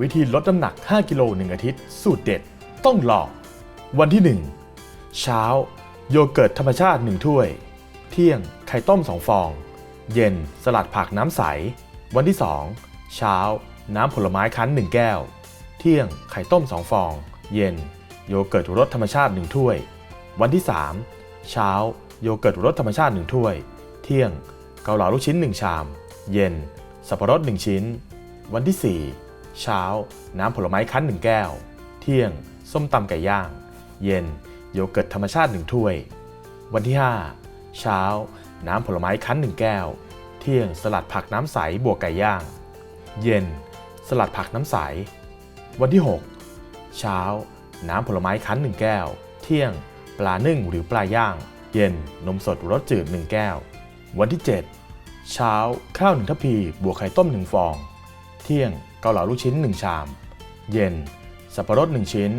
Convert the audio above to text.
วิธีลดน้ำหนัก 5 กิโล1อาทิตย์ สูตรเด็ด ต้องลอง วันที่ 1 เช้า โยเกิร์ตธรรมชาติ 1 ถ้วย เที่ยง ไข่ต้ม 2 ฟอง เย็น สลัดผักน้ำใส วันที่ 2 เช้า น้ำผลไม้คั้น 1 แก้ว เที่ยง ไข่ต้ม 2 ฟอง เย็น โยเกิร์ตรสธรรมชาติ 1 ถ้วย วันที่ 3 เช้า โยเกิร์ตรสธรรมชาติ 1 ถ้วย เที่ยง เกาเหลาลูกชิ้น 1 ชาม เย็น สับปะรด 1 ชิ้น วันที่ 4 เช้า น้ำผลไม้คั้น1แก้ว เที่ยง ส้มตำไก่ย่าง เย็น โยเกิร์ตธรรมชาติ1ถ้วย วันที่ 5 เช้า น้ำผลไม้คั้น1แก้ว เที่ยงสลัดผักน้ำใสบวกไก่ย่าง เย็น สลัดผักน้ำใส วันที่ 6 เช้า น้ำผลไม้คั้น1แก้ว เที่ยง ปลานึ่งหรือปลาย่าง เย็น นมสดรสจืด1แก้ว วันที่ 7 เช้า ข้าว1ทัพพีบวกไข่ต้ม1ฟอง เที่ยงเกาเหลาลูกชิ้น 1 ชาม เย็น สับปะรด 1 ชิ้น